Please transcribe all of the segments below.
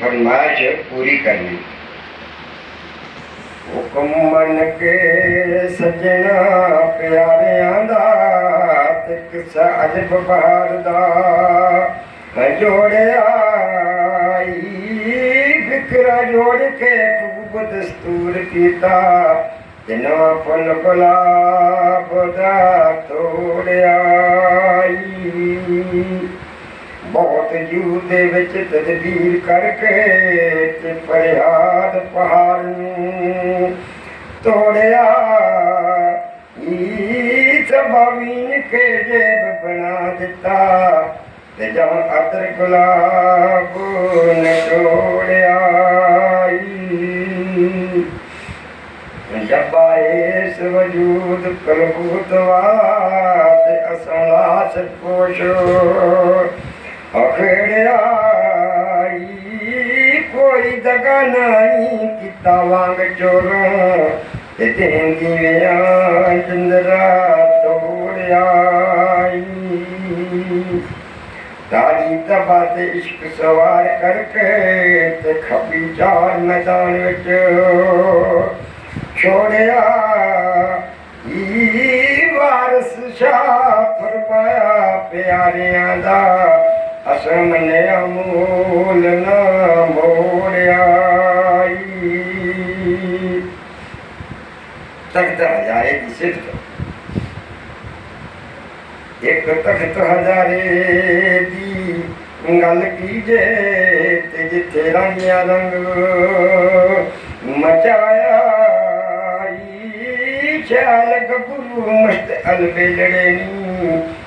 ਫਰਮਾਇਸ਼ ਪੂਰੀ ਕਰਨੀ ਹੁਕਮ ਮੰਨ ਕੇ ਸੱਜਣਾ ਪਿਆਰਿਆਂ ਦਾ ਤੇ ਕਿਸਾ ਬਹਾਰ ਦਾ ਮੈਂ ਜੋੜਿਆ ਫਿਕਰਾ ਜੋੜ ਕੇ ਖੂਬ ਦਸਤੂਰ ਕੀਤਾ ਜਿਨ੍ਹਾਂ ਫੁੱਲ ਗੁਲਾਬ ਦਾ ਤੋੜਿਆ ਬਹੁਤ ਜੂ ਦੇ ਵਿੱਚ ਤਦਬੀਰ ਕਰਕੇ ਤੇ ਫਰਿਆਦ ਪਹਾੜ ਨੂੰ ਤੋੜਿਆ। ਈ ਸਭਾਵੀਨ ਕੇ ਜੇਬ ਬਣਾ ਦਿੱਤਾ ਤੇ ਜਾਂ ਅਦਰ ਗੁਲਾਬ ਨਟੋੜਿਆ ਈ ਜੱਬਾ ਇਸ ਵਜੂਦ ਕਲਬੂਤਵਾ ਤੇ ਅਸਲਾਸ ਕੋਸ਼ੋ पखड़ियाई कोई दीतां वांग चोर। जोड़ तारी तबा ते इश्क सवार करक ते खबी चार मैदान विच छोड़ियारस शा फुर पाया प्यारियां ਫਰਮਾਇਆ ਪਿਆਰਿਆਂ ਦਾ ਅਮੂਲ ਨਾ ਮੋੜਿਆ ਤਖਤ ਹਜ਼ਾਰੇ ਦੀ ਸਿਫਤ। ਇੱਕ ਤਖਤ ਹਜ਼ਾਰੇ ਦੀ ਗੱਲ ਕੀਜੇ ਤੇ ਜਿੱਥੇ ਰੰਗਿਆ ਰੰਗ ਮਚਾਇਆ ਈ। ਚਾਲ ਗੱਭਰੂ ਮਸਤ ਅਲਬੇਲੜੇ ਨੀ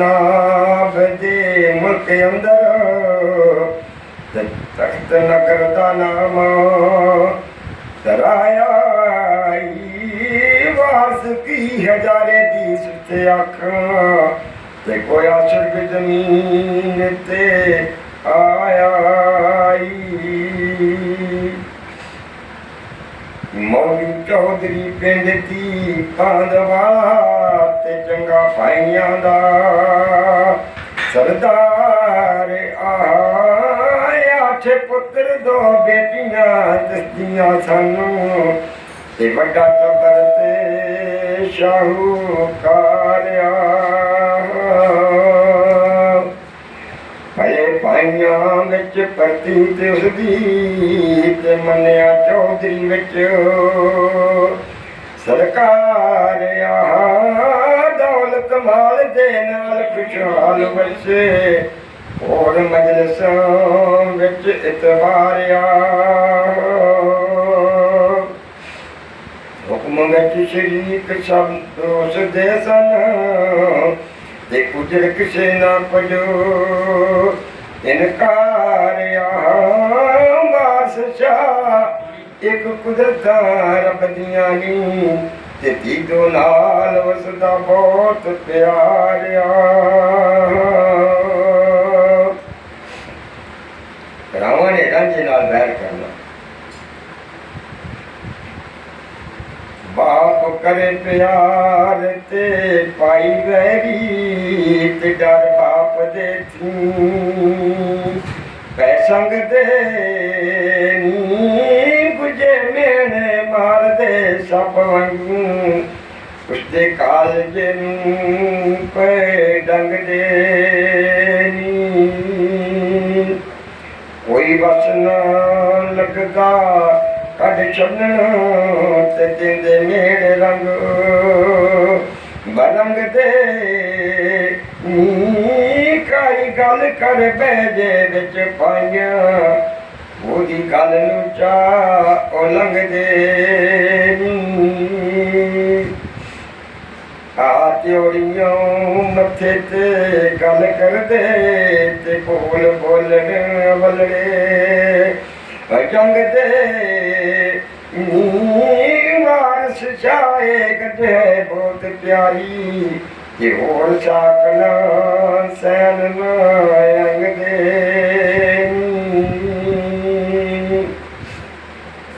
ਨਦੀ ਚਨਾਬ ਦੇ ਮੁਲਕ ਅੰਦਰ। ਤੇ ਤਖਤ ਨਗਰ ਦਾ ਨਾਮ ਤਰਾਇਆ ਈ ਵਾਰਸ ਕੀ ਹਜ਼ਾਰੇ ਦੀ ਸੁਤੇ ਅੱਖਾਂ ਤੇ ਕੋਇਆ ਸੁਰਗ ਜ਼ਮੀਨ ਤੇ ਆਇਆ ਈ ਮੌਲੀ ਚੌਧਰੀ ਪਿੰਡ ਦੀ ਕਾਂਦ ਤੇ ਚੰਗਾ ਭਾਈਆਂ ਦਾ ਸਰਦਾਰ ਆਇਆ ਅੱਠ ਪੁੱਤਰ, ਦੋ ਬੇਟੀਆਂ ਦਸਦੀਆਂ ਸਾਨੂੰ ਤੇ ਵੱਡਾ ਟੱਬਰ ਤੇ ਸ਼ਾਹੂਕਾਰਿਆ ਭਲੇ ਪਾਈਆਂ ਵਿੱਚ ਪਰਤੀ ਤੇ ਉਸਦੀ ਤੇ ਮੰਨਿਆ ਚੌਧਰੀ ਵਿੱਚ। ਸਰਕਾਰ ਆਹ ਦੌਲਤ ਮਾਲ ਦੇ ਨਾਲ ਖੁਸ਼ਹਾਲ ਵਸੇ ਹੋਰ ਮਜਲਸਾਂ ਵਿੱਚ ਇਤਬਾਰਿਆ ਹੁਕਮ ਵਿੱਚ ਸ਼ਰੀਕ ਸਭ ਦੋਸ ਦੇ ਸਨ। ਤੇ ਕੁਜਰ ਕਿਸੇ ਨਾ ਪਜੋ ਇਨਕਾਰ ਆ ਇੱਕ ਕੁਦਰਤ ਰੱਬ ਦੀਆਂ ਨੀ ਤੇ ਤੀਦੋ ਨਾਲ ਵਸਦਾ ਬਹੁਤ ਪਿਆਰਿਆ ਰਾਵਾਂ ਨੇ ਰਾਂਝੇ ਨਾਲ ਬੈਰ ਕਰਨਾ। ਬਾਪ ਕਰੇ ਪਿਆਰ ਤੇ ਪਾਈ ਵੈਰੀ ਤੇ ਡਰ ਬਾਪ ਦੇ ਥੀ। ਪੈਸੰਗ ਦੇ ਸਭ ਵਾਂਗੂ ਉਸਦੇ ਕਾਲਜ ਨੂੰ ਪੈ ਡੰਗ ਦੇ ਨੀ ਕੋਈ ਵਸ ਨਾ ਲੱਗਦਾ ਕੱਢ ਛੱਡਣ ਤੇ ਦਿੰਦੇ ਨੇੜੇ ਰੰਗ ਬਲੰਗ ਦੇ ਨੀ ਕਾਈ ਗੱਲ ਕਰ ਬੈਜੇ ਵਿੱਚ ਪਾਈਆਂ ਉਹਦੀ ਗੱਲ ਨੂੰ ਚਾ ਉਲੰਘਦੇ ਨੀ ਮੱਥੇ ਤੇ ਗੱਲ ਕਰਦੇ ਤੇ ਬੋਲ ਬੋਲਣ ਵਲੜੇ। ਜੰਗ ਦੇ ਵਾਰਸ ਛਾਏ ਕਦੇ ਬਹੁਤ ਪਿਆਰੀ ਕਿ ਹੋਰ ਸਾਕਣਾ ਸੈਨ ਨਾ